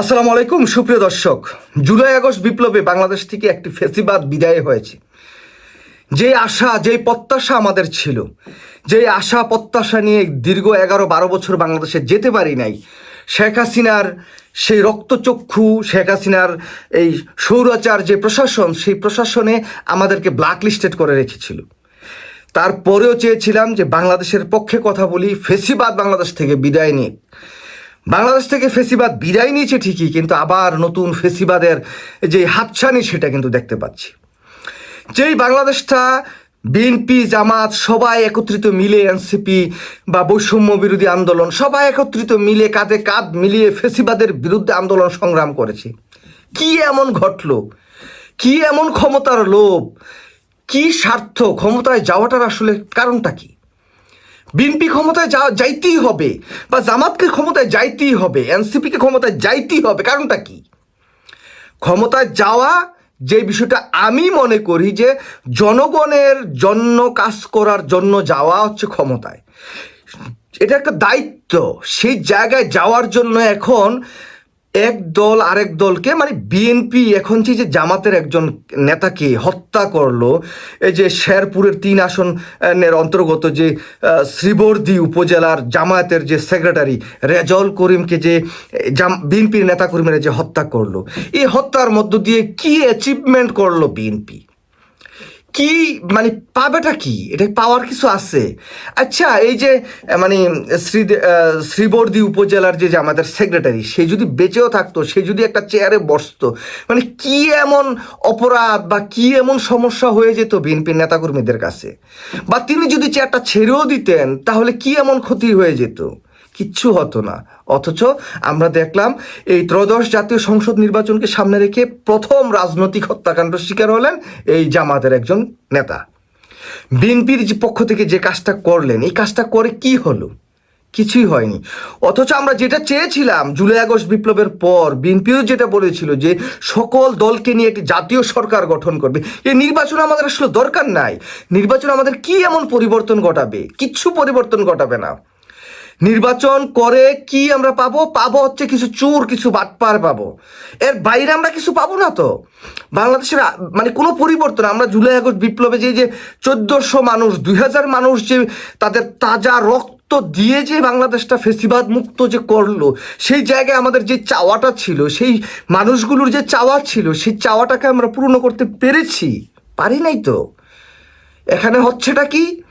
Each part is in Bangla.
আসসালামু আলাইকুম, সুপ্রিয় দর্শক। জুলাই আগস্ট বিপ্লবে বাংলাদেশ থেকে একটি ফেসিবাদ বিদায় হয়েছে। যে আশা, যেই প্রত্যাশা আমাদের ছিল যে আশা, প্রত্যাশা নিয়ে দীর্ঘ এগারো বারো বছর বাংলাদেশে যেতে পারি নাই, শেখ হাসিনার সেই রক্তচক্ষু, শেখ হাসিনার এই সৌরাচার যে প্রশাসন, সেই প্রশাসনে আমাদেরকে ব্ল্যাক লিস্টেড করে রেখেছিল। তারপরেও চেয়েছিলাম যে বাংলাদেশের পক্ষে কথা বলি, ফেসিবাদ বাংলাদেশ থেকে বিদায় নিয়ে বাংলাদেশ থেকে ফেসিবাদ বিদায় নিয়েছে ঠিকই, কিন্তু আবার নতুন ফেসিবাদের যে হাতছানি সেটা কিন্তু দেখতে পাচ্ছি। যেই বাংলাদেশটা বিএনপি জামাত সবাই একত্রিত মিলে এনসিপি বা বৈষম্য বিরোধী আন্দোলন সবাই একত্রিত মিলে, কাঁধে কাঁধ মিলিয়ে ফেসিবাদের বিরুদ্ধে আন্দোলন সংগ্রাম করেছে। কি এমন ঘটলো? কি এমন ক্ষমতার লোভ? কি স্বার্থ? ক্ষমতায় যাওয়াটার আসলে কারণটা কি? বিএনপি ক্ষমতায় যা যাইতেই হবে বা জামাতকে ক্ষমতায় যাইতেই হবে, এনসিপিকে ক্ষমতায় যাইতেই হবে, কারণটা কি? ক্ষমতায় যাওয়া যে বিষয়টা আমি মনে করি যে জনগণের জন্য কাজ করার জন্য যাওয়া হচ্ছে ক্ষমতায়। এটা একটা দায়িত্ব। সেই জায়গায় যাওয়ার জন্য এখন এক দল আরেক দলকে মানে বিএনপি এখন যে জামাতের একজন নেতাকে হত্যা করল, এই যে শেরপুরের তিন আসনের অন্তর্গত যে শ্রীবর্দী উপজেলার জামায়াতের যে সেক্রেটারি রেজল করিমকে যে, জাম বিএনপির নেতাকর্মীরা যে হত্যা করল, এই হত্যার মধ্য দিয়ে কি অ্যাচিভমেন্ট করল বিএনপি? কি মানে পাবেটা কি? এটা পাওয়ার কিছু আছে? আচ্ছা এই যে মানে শ্রী শ্রীবর্দী উপজেলার যে আমাদের সেক্রেটারি সে যদি বেঁচেও থাকতো, সে যদি একটা চেয়ারে বসতো মানে কি এমন অপরাধ বা কি এমন সমস্যা হয়ে যেত বিএনপির নেতাকর্মীদের কাছে? বা তিনি যদি চেয়ারটা ছেড়েও দিতেন, তাহলে কি এমন ক্ষতি হয়ে যেত? কিচ্ছু হতো না। অথচ আমরা দেখলাম এই ত্রয়োদশ জাতীয় সংসদ নির্বাচনকে সামনে রেখে প্রথম রাজনৈতিক হত্যাকাণ্ড শিকার হলেন এই জামাতের একজন নেতা। বিএনপির পক্ষ থেকে যে কাজটা করলেন, এই কাজটা করে কি হলো? কিছুই হয়নি। অথচ আমরা যেটা চেয়েছিলাম জুলাই আগস্ট বিপ্লবের পর, বিএনপিও যেটা বলেছিল যে সকল দলকে নিয়ে একটি জাতীয় সরকার গঠন করবে। এই নির্বাচন আমাদের আসলে দরকার নাই। নির্বাচন আমাদের কি এমন পরিবর্তন ঘটাবে? কিচ্ছু পরিবর্তন ঘটাবে না। নির্বাচন করে কি আমরা পাবো? পাবো হচ্ছে কিছু চোর, কিছু বাটপার পাবো। এর বাইরে আমরা কিছু পাবো না তো। বাংলাদেশের মানে কোনো পরিবর্তন আমরা জুলাই, আগস্ট বিপ্লবে যে যে চোদ্দোশো মানুষ, দুই হাজার মানুষ যে তাদের তাজা রক্ত দিয়ে যে বাংলাদেশটা ফেসিবাদ মুক্ত যে করল, সেই জায়গায় আমাদের যে চাওয়াটা ছিল, সেই মানুষগুলোর যে চাওয়া ছিল, সেই চাওয়াটাকে আমরা পূর্ণ করতে পেরেছি। পারি নাই তো। এখানে হচ্ছেটা কি?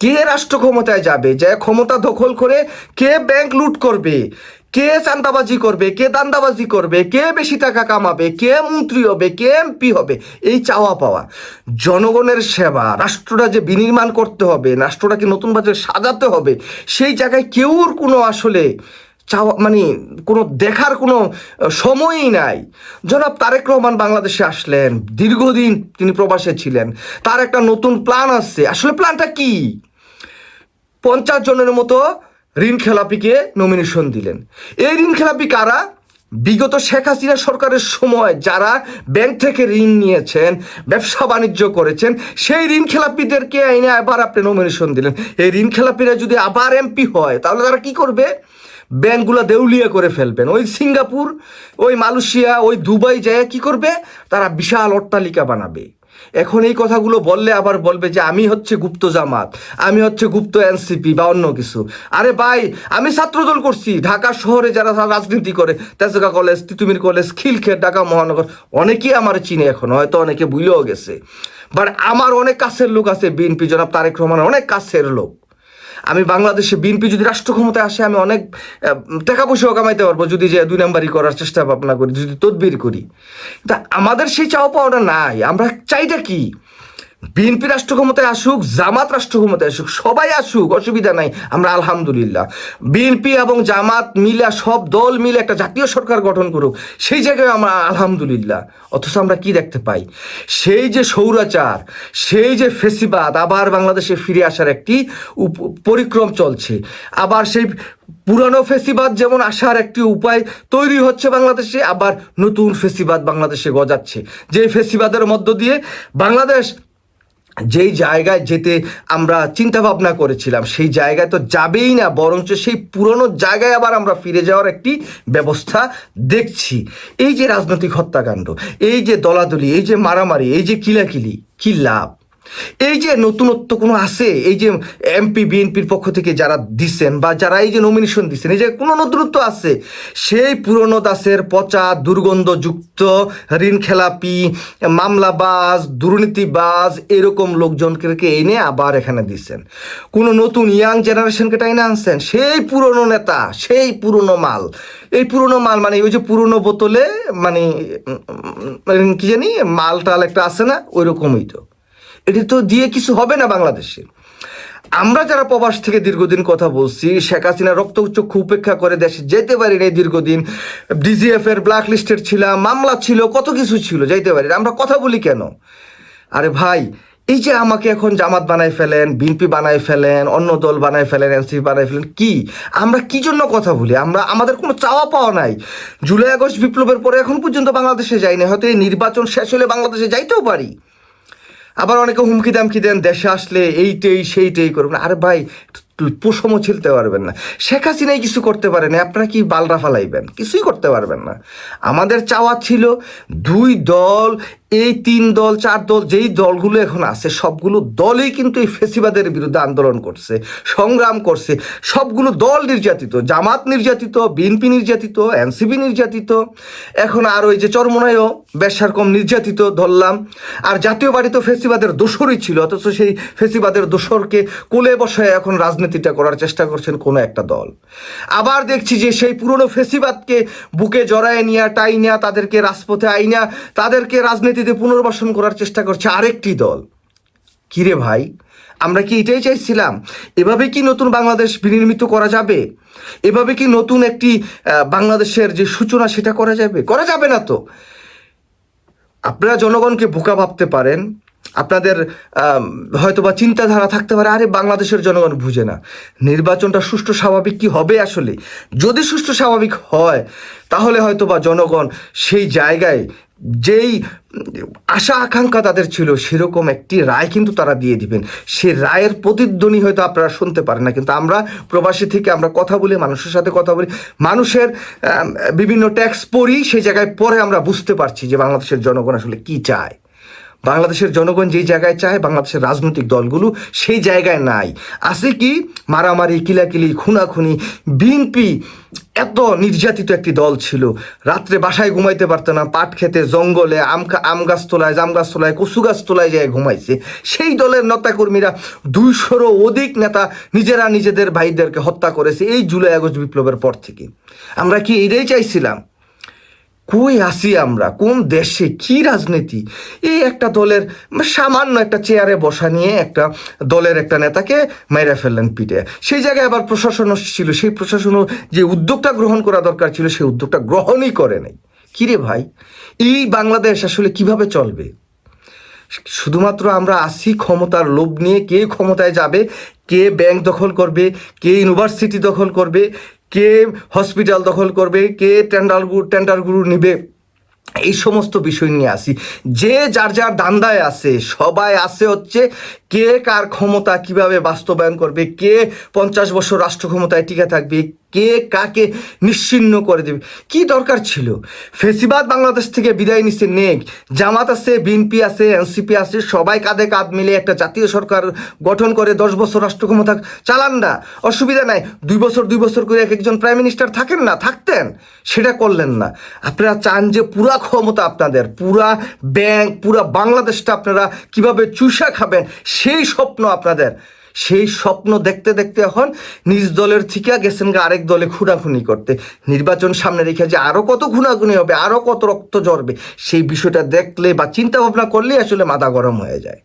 কে রাষ্ট্র ক্ষমতায় যাবে? যে ক্ষমতা দখল করে কে ব্যাংক লুট করবে? কে চান্দাবাজি করবে? কে দান্দাবাজি করবে? কে বেশি টাকা কামাবে? কে মন্ত্রী হবে? কে এমপি হবে? এই চাওয়া পাওয়া। জনগণের সেবা, রাষ্ট্রটা যে বিনির্মাণ করতে হবে, রাষ্ট্রটাকে নতুন বাজারে সাজাতে হবে, সেই জায়গায় কেউর কোনো আসলে চাওয়া মানে কোনো দেখার কোনো সময়ই নাই। জনাব তারেক রহমান বাংলাদেশে আসলেন। দীর্ঘদিন তিনি প্রবাসে ছিলেন। তার একটা নতুন প্ল্যান আসছে আসলে প্ল্যানটা কি? পঞ্চাশ জনের মতো ঋণ খেলাপিকে নমিনেশন দিলেন। এই ঋণ খেলাপি কারা? বিগত শেখ হাসিনা সরকারের সময় যারা ব্যাংক থেকে ঋণ নিয়েছেন, ব্যবসা বাণিজ্য করেছেন, সেই ঋণ খেলাপিদেরকে এনে আবার আপনি নমিনেশন দিলেন। এই ঋণ খেলাপিরা যদি আবার এমপি হয়, তাহলে তারা কি করবে? ব্যাংকগুলো দেউলিয়া করে ফেলবেন। ওই সিঙ্গাপুর, ওই মালয়েশিয়া, ওই দুবাই যায় কি করবে? তারা বিশাল অট্টালিকা বানাবে। এখন এই কথাগুলো বললে আবার বলবে যে আমি হচ্ছে গুপ্ত জামাত, আমি হচ্ছে গুপ্ত এনসিপি বা অন্য কিছু। আরে ভাই, আমি ছাত্রদল করছি, ঢাকা শহরে যারা রাজনীতি করে, তেজগা কলেজ, তিতুমির কলেজ খিলখেট ঢাকা মহানগর, অনেকেই আমার চিনে এখন, হয়তো অনেকে ভুলেও গেছে। বাট আমার অনেক কাছের লোক আছে, বিএনপি জনাব তারেক রহমান অনেক কাছের লোক। আমি বাংলাদেশে বিএনপি যদি রাষ্ট্র ক্ষমতায় আসে, আমি অনেক টাকা পয়সাও কামাইতে পারব যদি যে দুই নাম্বারই করার চেষ্টা ভাবনা করি, যদি তদবির করি। তা আমাদের সেই চাওয়া পাওয়াটা নাই। আমরা চাইটা কি? বিএনপি রাষ্ট্র ক্ষমতায় আসুক, জামাত রাষ্ট্র ক্ষমতায় আসুক, সবাই আসুক, অসুবিধা নাই, আমরা আলহামদুলিল্লাহ। বিএনপি এবং জামাত মিলে, সব দল মিলে একটা জাতীয় সরকার গঠন করুক, সেই জায়গায় আমরা আলহামদুলিল্লাহ। অথচ আমরা কি দেখতে পাই? সেই যে সৌরাচার, সেই যে ফেসিবাদ, আবার বাংলাদেশে ফিরে আসার একটি পরিক্রম চলছে। আবার সেই পুরানো ফেসিবাদ যেমন আসার একটি উপায় তৈরি হচ্ছে বাংলাদেশে, আবার নতুন ফেসিবাদ বাংলাদেশে গজাচ্ছে। যে ফেসিবাদের মধ্য দিয়ে বাংলাদেশ যেই জায়গায় যেতে আমরা চিন্তা ভাবনা করেছিলাম, সেই জায়গায় তো যাবেই না, বরঞ্চ সেই পুরনো জায়গায় আবার আমরা ফিরে যাওয়ার একটি ব্যবস্থা দেখছি। এই যে রাজনৈতিক হত্যাকাণ্ড, এই যে দলাদলি, এই যে মারামারি, এই যে কিলাকিলি, কি লাভ? এই যে নতুনত্ব কোনো আছে? এই যে এমপি বিএনপির পক্ষ থেকে যারা দিচ্ছেন বা যারা এই যে নমিনেশন দিচ্ছেন এই যে কোনো নতুনত্ব আছে? সেই পুরনো দাসের পচা, দুর্গন্ধযুক্ত, ঋণ খেলাপি, মামলাবাজ, দুর্নীতিবাজ এরকম লোকজনকে এনে আবার এখানে দিচ্ছেন কোনো নতুন ইয়াং জেনারেশনকে টাইনে আনছেন? সেই পুরনো নেতা, সেই পুরনো মাল। এই পুরনো মাল মানে ওই যে পুরনো বোতলে মানে কি জানি? মাল টাল একটা আছে না? ওই রকমই তো। এটি তো দিয়ে কিছু হবে না বাংলাদেশে। আমরা যারা প্রবাস থেকে দীর্ঘদিন কথা বলছি, শেখ হাসিনা রক্তচক্ষু উপেক্ষা করে দেশে যেতে পারি নাই দীর্ঘদিন ডিজিএফ এর ব্ল্যাক লিস্টেড ছিলাম, মামলা ছিল, কত কিছু ছিল, যাইতে পারি। আমরা কথা বলি কেন? আরে ভাই, এই যে আমাকে এখন জামাত বানায় ফেলেন, বিএনপি বানায় ফেলেন, অন্য দল বানায় ফেলেন, এনসিপি বানায় ফেলেন, কি? আমরা কি জন্য কথা বলি? আমরা, আমাদের কোনো চাওয়া পাওয়া নাই। জুলাই আগস্ট বিপ্লবের পরে এখন পর্যন্ত বাংলাদেশে যাইনি, হয়তো এই নির্বাচন শেষ হলে বাংলাদেশে যাইতেও পারি। আবার অনেকে হুমকি দামকি দেন দেশে আসলে এইটাই সেইটাই করবেন আরে ভাই পোষমও ছিলতে পারবেন না। শেখ হাসিনাই কিছু করতে পারেন, আপনারা কি বালরা ফালাইবেন? কিছুই করতে পারবেন না। আমাদের চাওয়া ছিল দুই দল, এই তিন দল, চার দল, যেই দলগুলো এখন আছে, সবগুলো দলই কিন্তু এই ফেসিবাদের বিরুদ্ধে আন্দোলন করছে, সংগ্রাম করছে। সবগুলো দল নির্যাতিত, জামাত নির্যাতিত, বিএনপি নির্যাতিত, এনসিপি নির্যাতিত। এখন আর ওই যে চরমনায়ও বেশার কম নির্যাতিত ধরলাম। আর জাতীয় বাড়ি তো ফেসিবাদের দোসরই ছিল, অথচ সেই ফেসিবাদের দোসরকে কোলে বসায় এখন রাজনীতিটা করার চেষ্টা করছেন কোনো একটা দল। আবার দেখছি যে সেই পুরনো ফেসিবাদকে বুকে জড়ায় নিয়ে টাইনিয়া তাদেরকে রাজপথে আইনা, তাদেরকে রাজনীতিতে পুনর্বাসন করার চেষ্টা করছে আরেকটি দল। কিরে ভাই? আমরা কি এটাই চাইছিলাম? এভাবে কি নতুন বাংলাদেশ বিনির্মিত করা যাবে? এভাবে কি নতুন একটি বাংলাদেশের যে সূচনা সেটা করা যাবে? করা যাবে না তো। আপনারা জনগণকে বোকা ভাবতে পারেন আপনাদের আম, হয়তোবা চিন্তাধারা থাকতে পারে আরে বাংলাদেশের জনগণ বুঝে না। নির্বাচনটা সুষ্ঠু স্বাভাবিক কি হবে আসলে? যদি সুষ্ঠু স্বাভাবিক হয় তাহলে হয়তোবা জনগণ সেই জায়গায় যেই আশা আকাঙ্ক্ষা তাদের ছিল সেরকম একটি রায় কিন্তু তারা দিয়ে দিবেন। সে রায়ের প্রতিধ্বনি হয়তো আপনারা শুনতে পারেন না কিন্তু আমরা প্রবাসী থেকে আমরা কথা বলি মানুষের সাথে কথা বলি। মানুষের বিভিন্ন ট্যাক্স পড়ি সেই জায়গায় পরে আমরা বুঝতে পারছি যে বাংলাদেশের জনগণ আসলে কি চায়। বাংলাদেশের জনগণ যেই জায়গায় চায়, বাংলাদেশের রাজনৈতিক দলগুলো সেই জায়গায় নাই। আছে কি মারামারি, কিলাকিলি, খুনাখুনি, বিএনপি এত নির্যাতিত একটি দল ছিল। রাত্রে বাসায় ঘুমাইতে পারতো না, পাট খেতে, জঙ্গলে, আম আম গাছ তোলায়, জাম গাছ তোলায়, কচু গাছ তোলায় যায় ঘুমাইছে। সেই দলের নেতাকর্মীরা দুইশোরও অধিক নেতা নিজেরা নিজেদের ভাইদেরকে হত্যা করেছে এই জুলাই আগস্ট বিপ্লবের পর থেকে। আমরা কি এটাই চাইছিলাম? কই আসি আমরা? কোন দেশে কি রাজনীতি? এই একটা দলের সামান্য একটা চেয়ারে বসা নিয়ে একটা দলের একটা নেতাকে মেরে ফেললেন পিঠে সেই জায়গায় আবার প্রশাসনও ছিল। সেই প্রশাসনও যে উদ্যোগটা গ্রহণ করা দরকার ছিল, সেই উদ্যোগটা গ্রহণই করে নাই। কিরে ভাই? এই বাংলাদেশ আসলে কীভাবে চলবে? শুধুমাত্র আমরা আসি ক্ষমতার লোভ নিয়ে কে ক্ষমতায় যাবে, কে ব্যাংক দখল করবে, কে ইউনিভার্সিটি দখল করবে কে হসপিটাল দখল করবে, কে টেন্ডার টেন্ডারগুলো নিবে, এই সমস্ত বিষয় নিয়ে আসি। যে যার যার দান্দায় আছে, সবাই আছে হচ্ছে কে কার ক্ষমতা কীভাবে বাস্তবায়ন করবে? কে পঞ্চাশ বছর রাষ্ট্র ক্ষমতায় টিকে থাকবে? কে কাকে নিশ্চিন্ন করে দেবে? কি দরকার ছিল? ফেসিবাদ বাংলাদেশ থেকে বিদায় নিচ্ছে নেক। জামাত আছে, বিএনপি আছে, এনসিপি আছে, সবাই কাঁধে কাঁধ মিলে একটা জাতীয় সরকার গঠন করে দশ বছর রাষ্ট্র ক্ষমতা চালান না। অসুবিধা নাই। দুই বছর দুই বছর করে এক একজন প্রাইম মিনিস্টার থাকেন না, থাকতেন। সেটা করলেন না। আপনারা চান যে পুরা ক্ষমতা আপনাদের, পুরা ব্যাংক, পুরা বাংলাদেশটা আপনারা কীভাবে চুষা খাবেন সেই স্বপ্ন আপনাদের। সেই স্বপ্ন দেখতে দেখতে এখন নিজ দলের থেকে গেছেন গা আরেক দলে খুনাখুনি করতে। নির্বাচন সামনে রেখে যে আরও কত খুনাখুনি হবে আরও কত রক্ত জ্বরবে সেই বিষয়টা দেখলে বা চিন্তা ভাবনা করলেই আসলে মাথা গরম হয়ে যায়।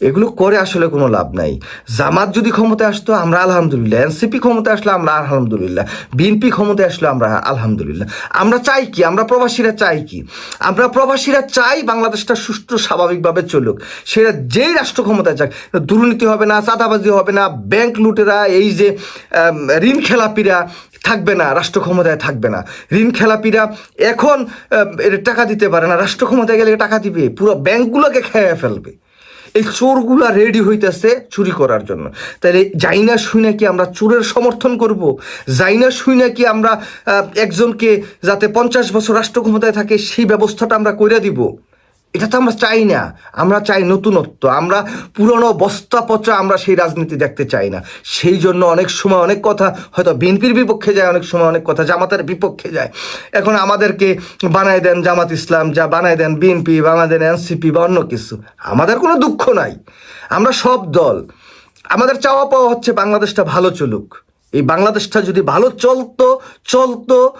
এগুলো করে আসলে কোনো লাভ নাই। জামাত যদি ক্ষমতায় আসতো, আমরা আলহামদুলিল্লাহ। এনসিপি ক্ষমতায় আসলে আমরা আলহামদুলিল্লাহ। বিএনপি ক্ষমতায় আসলে আমরা আলহামদুলিল্লাহ। আমরা চাই কি? আমরা প্রবাসীরা চাই কি? আমরা প্রবাসীরা চাই বাংলাদেশটা সুষ্ঠু, স্বাভাবিকভাবে চলুক। সেটা যেই রাষ্ট্র ক্ষমতায় যাক, দুর্নীতি হবে না, চাঁদাবাজি হবে না, ব্যাংক লুটেরা, এই যে ঋণ খেলাপিরা থাকবে না, রাষ্ট্র ক্ষমতায় থাকবে না। ঋণ খেলাপিরা এখন টাকা দিতে পারে না। রাষ্ট্র ক্ষমতায় গেলে টাকা দিবে, পুরো ব্যাংকগুলোকে খেয়ে ফেলবে। এই চোরগুলা রেডি হইতেছে চুরি করার জন্য। তাহলে যাই না শুই নাকি আমরা চোরের সমর্থন করব? যাই না শুই নাকি আমরা একজনকে যাতে পঞ্চাশ বছর রাষ্ট্র ক্ষমতায় থাকে সেই ব্যবস্থাটা আমরা করে দিব? এটা তো আমরা চাই না। আমরা চাই নতুনত্ব। আমরা পুরনো বস্তা পচা আমরা সেই রাজনীতি দেখতে চাই না। সেই জন্য অনেক সময় অনেক কথা হয়তো বিএনপির বিপক্ষে যায়, অনেক সময় অনেক কথা জামাতের বিপক্ষে যায়। এখন আমাদেরকে বানায় দেন জামাত ইসলাম, যা বানায় দেন বিএনপি, বানায় দেন এনসিপি বা অন্য কিছু। আমাদের কোনো দুঃখ নাই। আমরা সব দল। আমাদের চাওয়া পাওয়া হচ্ছে বাংলাদেশটা ভালো চলুক। এই বাংলাদেশটা যদি ভালো চলতো চলতো,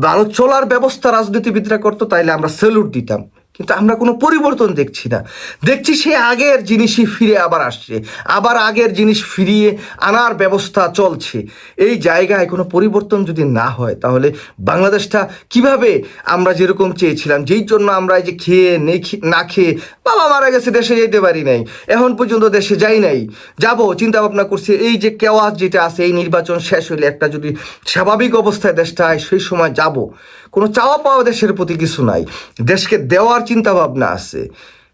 ভালো চলার ব্যবস্থা রাজনীতিবিদরা করতো, তাইলে আমরা সেলুট দিতাম। কিন্তু আমরা কোনো পরিবর্তন দেখছি না। দেখছি সে আগের জিনিসই ফিরে আবার আসছে। আবার আগের জিনিস ফিরিয়ে আনার ব্যবস্থা চলছে। এই জায়গায় কোনো পরিবর্তন যদি না হয়, তাহলে বাংলাদেশটা কীভাবে আমরা যেরকম চেয়েছিলাম, যেই জন্য আমরা এই যে খেয়ে না খেয়ে বাবা মারা গেছে, দেশে যেতে পারি নাই। এখন পর্যন্ত দেশে যাই নাই। যাব চিন্তা ভাবনা করছি, এই যে কেওয়াজ যেটা আছে, এই নির্বাচন শেষ হলে একটা যদি স্বাভাবিক অবস্থায় দেশটা হয় সেই সময় যাব। কোনো চাওয়া পাওয়া দেশের প্রতি কিছু নাই। দেশকে দেওয়ার চিন্তা ভাবনা আছে।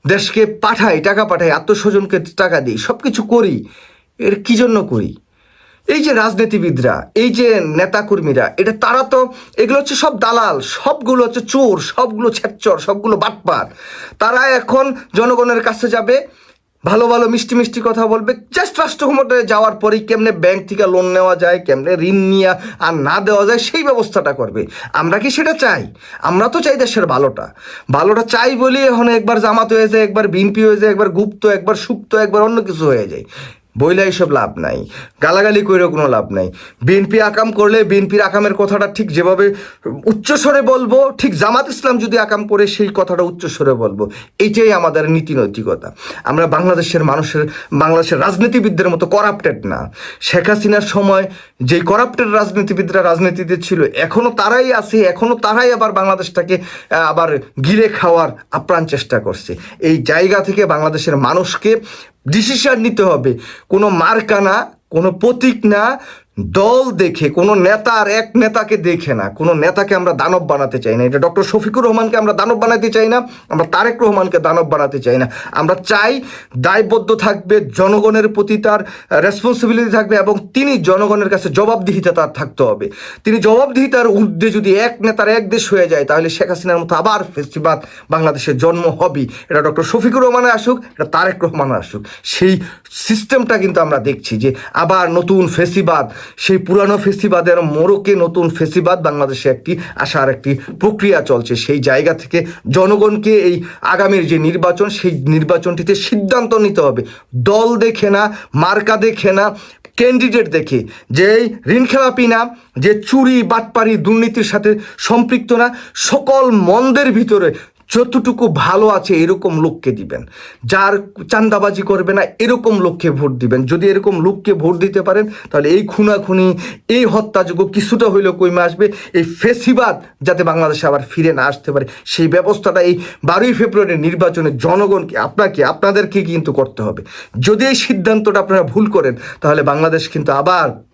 দেশকে পাঠাই, টাকা পাঠাই, আত্মস্বজনকে টাকা দিই সব কিছু করি। এর কি জন্য করি? এই যে রাজনীতিবিদরা, এই যে নেতাকর্মীরা, এটা তারা তো এগুলো হচ্ছে সব দালাল, সবগুলো হচ্ছে চোর, সবগুলো ছ্যাচ্চর সবগুলো বাটপার। তারা এখন জনগণের কাছে যাবে, ভালো ভালো মিষ্টি মিষ্টি কথা বলবে জাস্ট রাষ্ট্র ক্ষমতায় যাওয়ার পরেই কেমনে ব্যাংক থেকে লোন নেওয়া যায়, কেমনে ঋণ নিয়ে আর না দেওয়া যায়, সেই ব্যবস্থাটা করবে। আমরা কি সেটা চাই? আমরা তো চাই দেশের ভালোটা। ভালোটা চাই বলি এখন একবার জামাত হয়ে যায়, একবার বিনপি হয়ে যায়, একবার গুপ্ত, একবার সুপ্ত, একবার অন্য কিছু হয়ে যায়। বইলে এইসব লাভ নাই, গালাগালি করেও কোনো লাভ নাই। বিএনপি আকাম করলে বিএনপির আকামের কথাটা ঠিক যেভাবে উচ্চস্বরে বলব, ঠিক জামাত ইসলাম যদি আকাম করে সেই কথাটা উচ্চস্বরে বলব। এইটাই আমাদের নীতি নৈতিকতা। আমরা বাংলাদেশের মানুষের, বাংলাদেশের রাজনীতিবিদদের মতো করাপ্টেড না। শেখ হাসিনার সময় যেই করাপ্টেড রাজনীতিবিদরা রাজনীতিতে ছিল এখনও তারাই আছে এখনও তারাই আবার বাংলাদেশটাকে আবার গিরে খাওয়ার আপ্রাণ চেষ্টা করছে। এই জায়গা থেকে বাংলাদেশের মানুষকে ডিসিশন নিতে হবে। কোনো মার্কা না কোনো প্রতীক না দল দেখে, কোনো নেতার এক নেতাকে দেখে না, কোনো নেতাকে আমরা দানব বানাতে চাই না। এটা ডক্টর শফিকুর রহমানকে আমরা দানব বানাতে চাই না, আমরা তারেক রহমানকে দানব বানাতে চাই না। আমরা চাই দায়বদ্ধ থাকবে, জনগণের প্রতি তার রেসপন্সিবিলিটি থাকবে এবং তিনি জনগণের কাছে জবাবদিহিতা তার থাকতে হবে। তিনি জবাবদিহিতার ঊর্ধ্বে যদি এক নেতার এক দেশ হয়ে যায়, তাহলে শেখ হাসিনার মতো আবার ফেস্টিবাদ বাংলাদেশের জন্ম হবেই। এটা ডক্টর শফিকুর রহমানের আসুক, এটা তারেক রহমানের আসুক। সেই সিস্টেমটা কিন্তু আমরা দেখছি যে আবার নতুন ফেসিবাদ সেই পুরানো ফেসিবাদের মোড়কে নতুন ফেসিবাদ বাংলাদেশে একটি আসার একটি প্রক্রিয়া চলছে। সেই জায়গা থেকে জনগণকে এই আগামীর যে নির্বাচন, সেই নির্বাচনটিতে সিদ্ধান্ত নিতে হবে। দল দেখে না, মার্কা দেখে না, ক্যান্ডিডেট দেখে। যে ঋণ খেলাপি না, যে চুরি বাটপারি দুর্নীতির সাথে সম্পৃক্ত না, সকল মন্দের ভিতরে যতটুকু ভালো আছে এরকম লোককে দিবেন। যার চান্দাবাজি করবে না, এরকম লোককে ভোট দিবেন। যদি এরকম লোককে ভোট দিতে পারেন, তাহলে এই খুনাখুনি, এই হত্যাযোগ্য কিছুটা হইলেও কমে আসবে। এই ফেসিবাদ যাতে বাংলাদেশে আবার ফিরে না আসতে পারে, সেই ব্যবস্থাটা এই বারোই ফেব্রুয়ারির নির্বাচনে জনগণকে, আপনাকে, আপনাদেরকে কিন্তু করতে হবে। যদি এই সিদ্ধান্তটা আপনারা ভুল করেন, তাহলে বাংলাদেশ কিন্তু আবার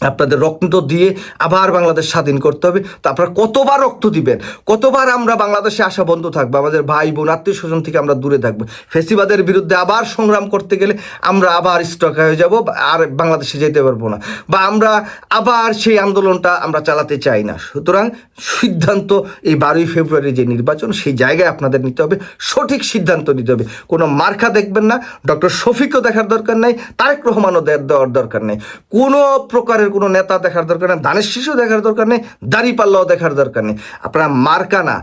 আপনাদের রক্ত দিয়ে আবার বাংলাদেশ স্বাধীন করতে হবে। তো আপনারা কতবার রক্ত দিবেন? কতবার আমরা বাংলাদেশে আসা বন্ধ থাকব? আমাদের ভাই বোন, আত্মীয় স্বজন থেকে আমরা দূরে থাকব। ফেসিবাদের বিরুদ্ধে আবার সংগ্রাম করতে গেলে আমরা আবার স্টক হয়ে যাব আর বাংলাদেশে যেতে পারব না। বা আমরা আবার সেই আন্দোলনটা আমরা চালাতে চাই না। সুতরাং সিদ্ধান্ত এই বারোই ফেব্রুয়ারি যে নির্বাচন, সেই জায়গায় আপনাদের নিতে হবে। সঠিক সিদ্ধান্ত নিতে হবে। কোনো মার্কা দেখবেন না। ডক্টর শফিকও দেখার দরকার নাই। তারেক রহমানও দেওয়ার দরকার নেই। কোনো প্রকারের কোনো নেতা দেখার দরকার নেই দানের শিশু দেখার দরকার নেই দাড়িপাল্লাও দেখার দরকার নেই। আপনার মার্কা না,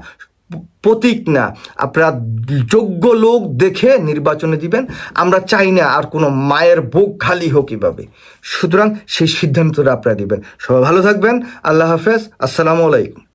প্রতীক না, আপনারা যোগ্য লোক দেখে নির্বাচনে দিবেন, আমরা চাই না আর কোনো মায়ের বুক খালি হোক কীভাবে সুতরাং সেই সিদ্ধান্তটা আপনারা দিবেন। সবাই ভালো থাকবেন, আল্লাহ হাফেজ, আসসালামু আলাইকুম।